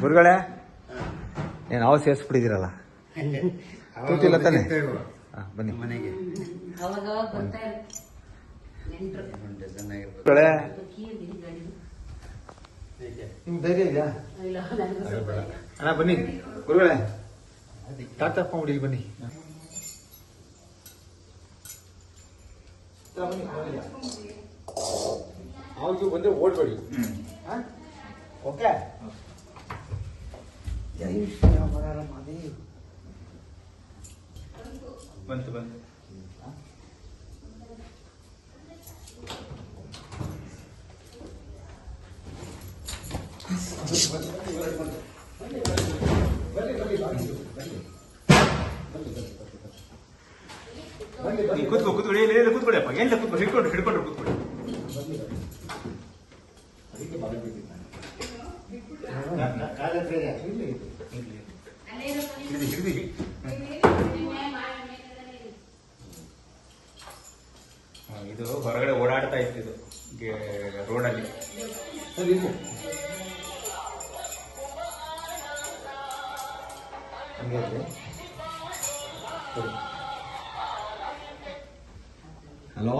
ಗುರುಗಳೇ ಏನು ಅವ ಸೇರಿಸ್ಬಿಟ್ಟಿದ್ದೀರಲ್ಲ? ಕೂತಿಲ್ಲ ತಾನೆ? ಹಾಂ ಬನ್ನಿ. ಮನೆಗೆ. ಗುರುಗಳೇ ನಿಮ್ಗೆ ಧೈರ್ಯ ಇದೆಯಾ. ಅಣ್ಣ ಬನ್ನಿ. ಗುರುಗಳೇ ಟಾಟಾ ಬನ್ನಿ ಇಲ್ಲಿ ಬನ್ನಿ. ಅವ್ರಿಗೆ ಬಂದ್ರೆ ಓಡ್ಬೇಡಿ. ಓಕೆ? ಜೈ ಶ್ರೀರಾಮ ಮಹಾದೇವ್ ಬಂತು ಬಂತು ನೀವು ಕೂತ್ಕೊ ಕೂತ್ಕೊಳ್ಳಿ ಇಲ್ಲ ಇಲ್ಲ ಕೂತ್ಕೊಳ್ಳಿ ಅಪ್ಪ ಎಲ್ಲ ಕೂತ್ಕೊಳ್ಳಿ ಹಿಡ್ಕೊಂಡು ಹಿಡ್ಕೊಂಡ್ರು ಕೂತ್ಕೊಳ್ಳಿ ಹಿಡಿದು ಹಿಡಿದು ಹಾ, ಇದು ಹೊರಗಡೆ ಓಡಾಡ್ತಾ ಇತ್ತು ಇದು. ರೋಡಲ್ಲಿ. ಹಲೋ